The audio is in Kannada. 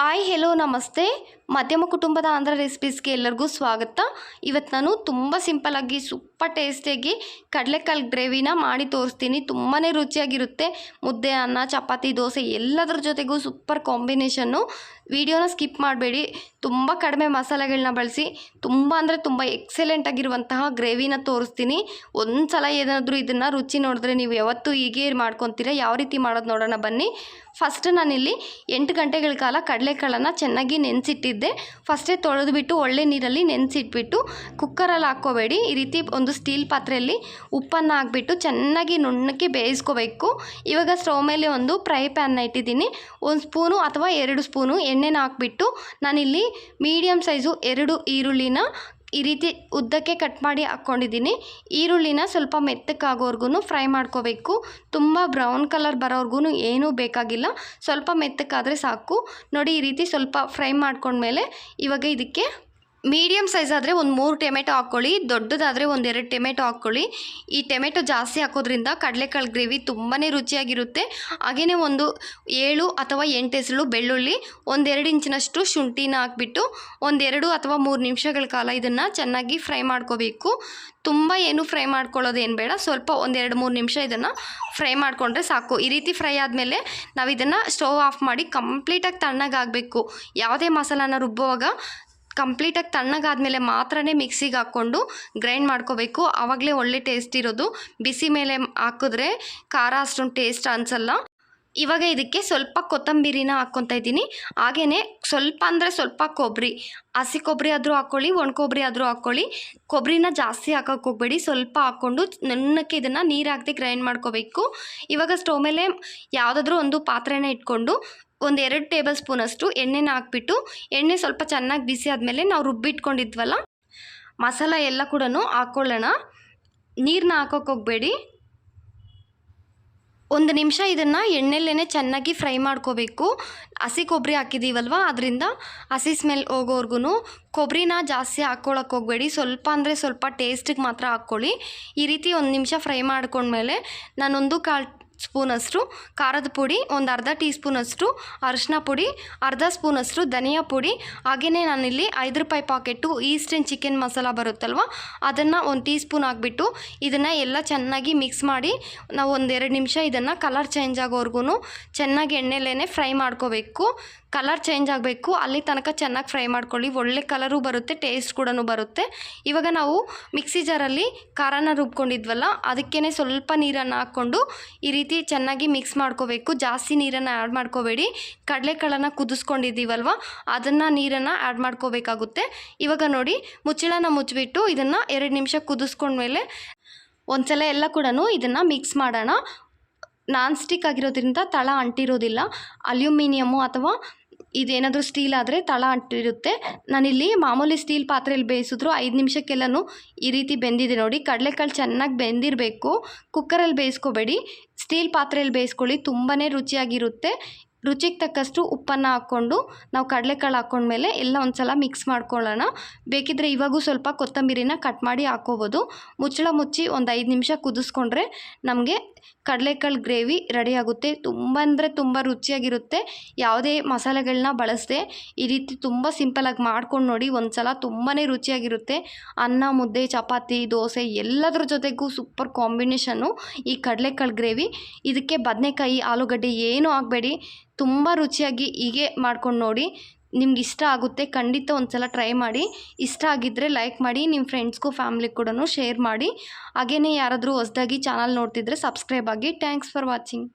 హాయ్ హలో నమస్తే. ಮಧ್ಯಮ ಕುಟುಂಬದ ಆಂಧ್ರ ರೆಸಿಪೀಸ್ಗೆ ಎಲ್ಲರಿಗೂ ಸ್ವಾಗತ. ಇವತ್ತು ನಾನು ತುಂಬ ಸಿಂಪಲಾಗಿ ಸೂಪರ್ ಟೇಸ್ಟಿಯಾಗಿ ಕಡಲೆಕಾಳು ಗ್ರೇವಿನ ಮಾಡಿ ತೋರಿಸ್ತೀನಿ. ತುಂಬಾ ರುಚಿಯಾಗಿರುತ್ತೆ. ಮುದ್ದೆ, ಅನ್ನ, ಚಪಾತಿ, ದೋಸೆ ಎಲ್ಲದರ ಜೊತೆಗೂ ಸೂಪರ್ ಕಾಂಬಿನೇಷನ್ನು. ವಿಡಿಯೋನ ಸ್ಕಿಪ್ ಮಾಡಬೇಡಿ. ತುಂಬ ಕಡಿಮೆ ಮಸಾಲೆಗಳನ್ನ ಬಳಸಿ, ತುಂಬ ಅಂದರೆ ತುಂಬ ಎಕ್ಸಲೆಂಟ್ ಆಗಿರುವಂತಹ ಗ್ರೇವಿನ ತೋರಿಸ್ತೀನಿ. ಒಂದು ಸಲ ಏನಾದರೂ ಇದನ್ನು ರುಚಿ ನೋಡಿದ್ರೆ ನೀವು ಯಾವತ್ತೂ ಹೀಗೆ ಮಾಡ್ಕೊತೀರ, ಯಾವ ರೀತಿ ಮಾಡೋದು ನೋಡೋಣ ಬನ್ನಿ. ಫಸ್ಟ್ ನಾನಿಲ್ಲಿ ಎಂಟು ಗಂಟೆಗಳ ಕಾಲ ಕಡಲೆಕಾಳನ್ನು ಚೆನ್ನಾಗಿ ನೆನೆಸಿಟ್ಟಿದ್ದೆ ಫಸ್ಟೇ ತೊಳೆದುಬಿಟ್ಟು ಒಳ್ಳೆ ನೀರಲ್ಲಿ ನೆನೆಸಿಟ್ಬಿಟ್ಟು ಕುಕ್ಕರಲ್ಲಿ ಹಾಕ್ಕೋಬೇಡಿ. ಈ ರೀತಿ ಒಂದು ಸ್ಟೀಲ್ ಪಾತ್ರೆಯಲ್ಲಿ ಉಪ್ಪನ್ನು ಹಾಕ್ಬಿಟ್ಟು ಚೆನ್ನಾಗಿ ನುಣ್ಣಕ್ಕೆ ಬೇಯಿಸ್ಕೋಬೇಕು. ಇವಾಗ ಸ್ಟವ್ ಮೇಲೆ ಒಂದು ಫ್ರೈ ಪ್ಯಾನ್ನ ಇಟ್ಟಿದ್ದೀನಿ. ಒಂದು ಸ್ಪೂನು ಅಥವಾ ಎರಡು ಸ್ಪೂನು ಎಣ್ಣೆನ ಹಾಕ್ಬಿಟ್ಟು ನಾನಿಲ್ಲಿ ಮೀಡಿಯಮ್ ಸೈಜು ಎರಡು ಈರುಳ್ಳಿನ ಈ ರೀತಿ ಉದ್ದಕ್ಕೆ ಕಟ್ ಮಾಡಿ ಹಾಕ್ಕೊಂಡಿದ್ದೀನಿ. ಈರುಳ್ಳಿನ ಸ್ವಲ್ಪ ಮೆತ್ತಕ್ಕಾಗೋರ್ಗು ಫ್ರೈ ಮಾಡ್ಕೋಬೇಕು. ತುಂಬ ಬ್ರೌನ್ ಕಲರ್ ಬರೋರ್ಗು ಏನೂ ಬೇಕಾಗಿಲ್ಲ. ಸ್ವಲ್ಪ ಮೆತ್ತಕ್ಕಾದರೆ ಸಾಕು. ನೋಡಿ ಈ ರೀತಿ ಸ್ವಲ್ಪ ಫ್ರೈ ಮಾಡ್ಕೊಂಡ್ಮೇಲೆ ಇವಾಗ ಇದಕ್ಕೆ ಮೀಡಿಯಮ್ ಸೈಜ್ ಆದರೆ ಒಂದು ಮೂರು ಟೊಮೆಟೊ ಹಾಕ್ಕೊಳ್ಳಿ ದೊಡ್ಡದಾದರೆ ಒಂದೆರಡು ಟೊಮೆಟೊ ಹಾಕ್ಕೊಳ್ಳಿ ಈ ಟೊಮೆಟೊ ಜಾಸ್ತಿ ಹಾಕೋದ್ರಿಂದ ಕಡಲೆಕಾಳು ಗ್ರೇವಿ ತುಂಬಾ ರುಚಿಯಾಗಿರುತ್ತೆ. ಹಾಗೆಯೇ ಒಂದು ಏಳು ಅಥವಾ ಎಂಟು ಹೆಸಳು ಬೆಳ್ಳುಳ್ಳಿ ಒಂದೆರಡು ಇಂಚಿನಷ್ಟು ಶುಂಠಿನ ಹಾಕ್ಬಿಟ್ಟು ಒಂದೆರಡು ಅಥವಾ ಮೂರು ನಿಮಿಷಗಳ ಕಾಲ ಇದನ್ನು ಚೆನ್ನಾಗಿ ಫ್ರೈ ಮಾಡ್ಕೋಬೇಕು. ತುಂಬ ಏನು ಫ್ರೈ ಮಾಡ್ಕೊಳ್ಳೋದು ಏನು ಬೇಡ, ಸ್ವಲ್ಪ ಒಂದೆರಡು ಮೂರು ನಿಮಿಷ ಇದನ್ನು ಫ್ರೈ ಮಾಡಿಕೊಂಡ್ರೆ ಸಾಕು. ಈ ರೀತಿ ಫ್ರೈ ಆದಮೇಲೆ ನಾವು ಇದನ್ನು ಸ್ಟವ್ ಆಫ್ ಮಾಡಿ ಕಂಪ್ಲೀಟಾಗಿ ತಣ್ಣಗಾಗಬೇಕು. ಯಾವುದೇ ಮಸಾಲಾನ ರುಬ್ಬುವಾಗ ಕಂಪ್ಲೀಟಾಗಿ ತಣ್ಣಗಾದಮೇಲೆ ಮಾತ್ರನೇ ಮಿಕ್ಸಿಗೆ ಹಾಕ್ಕೊಂಡು ಗ್ರೈಂಡ್ ಮಾಡ್ಕೋಬೇಕು. ಆವಾಗಲೇ ಒಳ್ಳೆ ಟೇಸ್ಟ್ ಇರೋದು. ಬಿಸಿ ಮೇಲೆ ಹಾಕಿದ್ರೆ ಖಾರ ಅಷ್ಟೊಂದು ಟೇಸ್ಟ್ ಅನಿಸಲ್ಲ. ಇವಾಗ ಇದಕ್ಕೆ ಸ್ವಲ್ಪ ಕೊತ್ತಂಬರಿನ ಹಾಕ್ಕೊತಾ ಇದ್ದೀನಿ. ಹಾಗೆಯೇ ಸ್ವಲ್ಪ ಅಂದರೆ ಸ್ವಲ್ಪ ಕೊಬ್ಬರಿ ಹಸಿ ಕೊಬ್ಬರಿ ಆದರೂ ಹಾಕ್ಕೊಳ್ಳಿ, ಒಣ ಕೊಬ್ಬರಿ ಆದರೂ ಹಾಕ್ಕೊಳ್ಳಿ. ಕೊಬ್ಬರಿನ ಜಾಸ್ತಿ ಹಾಕೋಕೆ ಹೋಗಬೇಡಿ. ಸ್ವಲ್ಪ ಹಾಕ್ಕೊಂಡು ನನ್ನಕ್ಕೆ ಇದನ್ನು ನೀರು ಹಾಕದೆ ಗ್ರೈಂಡ್ ಮಾಡ್ಕೋಬೇಕು. ಇವಾಗ ಸ್ಟವ್ ಮೇಲೆ ಯಾವುದಾದ್ರೂ ಒಂದು ಪಾತ್ರೆನ ಇಟ್ಕೊಂಡು ಒಂದು ಎರಡು ಟೇಬಲ್ ಸ್ಪೂನಷ್ಟು ಎಣ್ಣೆನ ಹಾಕ್ಬಿಟ್ಟು, ಎಣ್ಣೆ ಸ್ವಲ್ಪ ಚೆನ್ನಾಗಿ ಬಿಸಿ ಆದಮೇಲೆ ನಾವು ರುಬ್ಬಿಟ್ಕೊಂಡಿದ್ವಲ್ಲ, ಮಸಾಲ ಎಲ್ಲ ಕೂಡ ಹಾಕ್ಕೊಳ್ಳೋಣ ನೀರನ್ನ ಹಾಕೋಕೆ ಹೋಗಬೇಡಿ. ಒಂದು ನಿಮಿಷ ಇದನ್ನು ಎಣ್ಣೆಲ್ಲೇ ಚೆನ್ನಾಗಿ ಫ್ರೈ ಮಾಡ್ಕೋಬೇಕು. ಹಸಿ ಕೊಬ್ಬರಿ ಹಾಕಿದ್ದೀವಲ್ವ ಅದರಿಂದ ಹಸಿ ಸ್ಮೆಲ್ ಹೋಗೋವರೆಗೂ ಕೊಬ್ಬರಿನ ಜಾಸ್ತಿ ಹಾಕ್ಕೊಳಕ್ಕೆ ಹೋಗಬೇಡಿ. ಸ್ವಲ್ಪ ಅಂದರೆ ಸ್ವಲ್ಪ ಟೇಸ್ಟಿಗೆ ಮಾತ್ರ ಹಾಕ್ಕೊಳ್ಳಿ. ಈ ರೀತಿ ಒಂದು ನಿಮಿಷ ಫ್ರೈ ಮಾಡ್ಕೊಂಡ್ಮೇಲೆ ನಾನೊಂದು ಕಾಲು ಸ್ಪೂನಷ್ಟು ಖಾರದ ಪುಡಿ, ಒಂದು ಅರ್ಧ ಟೀ ಸ್ಪೂನಷ್ಟು ಅರಿಶಿನ ಪುಡಿ, ಅರ್ಧ ಸ್ಪೂನಷ್ಟು ಧನಿಯಾ ಪುಡಿ. ಹಾಗೆಯೇ ನಾನಿಲ್ಲಿ ಐದು ರೂಪಾಯಿ ಪಾಕೆಟ್ಟು ಈಸ್ಟರ್ನ್ ಚಿಕನ್ ಮಸಾಲ ಬರುತ್ತಲ್ವ, ಅದನ್ನು ಒಂದು ಟೀ ಸ್ಪೂನ್ ಹಾಕ್ಬಿಟ್ಟು ಇದನ್ನು ಎಲ್ಲ ಚೆನ್ನಾಗಿ ಮಿಕ್ಸ್ ಮಾಡಿ ನಾವು ಒಂದೆರಡು ನಿಮಿಷ ಇದನ್ನು ಕಲರ್ ಚೇಂಜ್ ಆಗೋವರೆಗೂ ಚೆನ್ನಾಗಿ ಎಣ್ಣೆಲೇ ಫ್ರೈ ಮಾಡ್ಕೋಬೇಕು. ಕಲರ್ ಚೇಂಜ್ ಆಗಬೇಕು, ಅಲ್ಲಿ ತನಕ ಚೆನ್ನಾಗಿ ಫ್ರೈ ಮಾಡ್ಕೊಳ್ಳಿ. ಒಳ್ಳೆ ಕಲರು ಬರುತ್ತೆ, ಟೇಸ್ಟ್ ಕೂಡ ಬರುತ್ತೆ. ಇವಾಗ ನಾವು ಮಿಕ್ಸಿ ಜಾರಲ್ಲಿ ಖಾರನ ರುಬ್ಕೊಂಡಿದ್ವಲ್ಲ ಅದಕ್ಕೇ ಸ್ವಲ್ಪ ನೀರನ್ನು ಹಾಕ್ಕೊಂಡು ಈ ಚೆನ್ನಾಗಿ ಮಿಕ್ಸ್ ಮಾಡ್ಕೋಬೇಕು. ಜಾಸ್ತಿ ನೀರನ್ನು ಆ್ಯಡ್ ಮಾಡ್ಕೋಬೇಡಿ. ಕಡಲೆಕಾಳನ್ನು ಕುದಿಸ್ಕೊಂಡಿದ್ದೀವಲ್ವ? ಅದನ್ನು ನೀರನ್ನು ಆ್ಯಡ್ ಮಾಡ್ಕೋಬೇಕಾಗುತ್ತೆ. ಇವಾಗ ನೋಡಿ, ಮುಚ್ಚಳನ ಮುಚ್ಚಿಬಿಟ್ಟು ಇದನ್ನು ಎರಡು ನಿಮಿಷ ಕುದಿಸ್ಕೊಂಡ್ಮೇಲೆ ಒಂದ್ಸಲ ಎಲ್ಲ ಕೂಡ ಇದನ್ನು ಮಿಕ್ಸ್ ಮಾಡೋಣ. ನಾನ್ ಸ್ಟಿಕ್ ಆಗಿರೋದ್ರಿಂದ ತಳ ಅಂಟಿರೋದಿಲ್ಲ. ಅಲ್ಯೂಮಿನಿಯಮು ಅಥವಾ ಇದೇನಾದರೂ ಸ್ಟೀಲ್ ಆದರೆ ತಳ ಅಂಟಿರುತ್ತೆ. ನಾನಿಲ್ಲಿ ಮಾಮೂಲಿ ಸ್ಟೀಲ್ ಪಾತ್ರೆಯಲ್ಲಿ ಬೇಯಿಸಿದ್ರು ಐದು ನಿಮಿಷಕ್ಕೆಲ್ಲನೂ ಈ ರೀತಿ ಬೆಂದಿದೆ ನೋಡಿ. ಕಡಲೆಕಾಳು ಚೆನ್ನಾಗಿ ಬೆಂದಿರಬೇಕು. ಕುಕ್ಕರಲ್ಲಿ ಬೇಯಿಸ್ಕೋಬೇಡಿ. ಸ್ಟೀಲ್ ಪಾತ್ರೆಯಲ್ಲಿ ಬೇಯಿಸ್ಕೊಳ್ಳಿ ತುಂಬಾ ರುಚಿಯಾಗಿರುತ್ತೆ. ರುಚಿಗೆ ತಕ್ಕಷ್ಟು ಉಪ್ಪನ್ನು ಹಾಕ್ಕೊಂಡು ನಾವು ಕಡಲೆಕಾಳು ಹಾಕ್ಕೊಂಡ್ಮೇಲೆ ಎಲ್ಲ ಒಂದು ಸಲ ಮಿಕ್ಸ್ ಮಾಡ್ಕೊಳ್ಳೋಣ. ಬೇಕಿದ್ದರೆ ಇವಾಗೂ ಸ್ವಲ್ಪ ಕೊತ್ತಂಬರಿನ ಕಟ್ ಮಾಡಿ ಹಾಕ್ಕೋಬೋದು. ಮುಚ್ಚಳ ಮುಚ್ಚಿ ಒಂದು ಐದು ನಿಮಿಷ ಕುದಿಸ್ಕೊಂಡ್ರೆ ನಮಗೆ ಕಡಲೆಕಾಳು ಗ್ರೇವಿ ರೆಡಿ ಆಗುತ್ತೆ. ತುಂಬ ಅಂದರೆ ತುಂಬ ರುಚಿಯಾಗಿರುತ್ತೆ. ಯಾವುದೇ ಮಸಾಲೆಗಳನ್ನ ಬಳಸದೆ ಈ ರೀತಿ ತುಂಬ ಸಿಂಪಲಾಗಿ ಮಾಡ್ಕೊಂಡು ನೋಡಿ ಒಂದು ಸಲ ತುಂಬಾ ರುಚಿಯಾಗಿರುತ್ತೆ. ಅನ್ನ, ಮುದ್ದೆ, ಚಪಾತಿ, ದೋಸೆ ಎಲ್ಲದರ ಜೊತೆಗೂ ಸೂಪರ್ ಕಾಂಬಿನೇಷನ್ನು ಈ ಕಡಲೆಕಾಳು ಗ್ರೇವಿ. ಇದಕ್ಕೆ ಬದನೆಕಾಯಿ, ಆಲೂಗಡ್ಡೆ ಏನೂ ಆಗಬೇಡಿ. ತುಂಬ ರುಚಿಯಾಗಿ ಹೀಗೆ ಮಾಡ್ಕೊಂಡು ನೋಡಿ. ನಿಮ್ಗೆ ಇಷ್ಟ ಆಗುತ್ತೆ, ಖಂಡಿತ ಒಂದು ಸಲ ಟ್ರೈ ಮಾಡಿ. ಇಷ್ಟ ಆಗಿದ್ದರೆ ಲೈಕ್ ಮಾಡಿ ನಿಮ್ಮ ಫ್ರೆಂಡ್ಸ್ಗೂ ಫ್ಯಾಮ್ಲಿ ಕೂಡ ಶೇರ್ ಮಾಡಿ. ಹಾಗೆಯೇ ಯಾರಾದರೂ ಹೊಸ್ದಾಗಿ ಚಾನಲ್ ನೋಡ್ತಿದ್ರೆ ಸಬ್ಸ್ಕ್ರೈಬ್ ಆಗಿ. Thanks for watching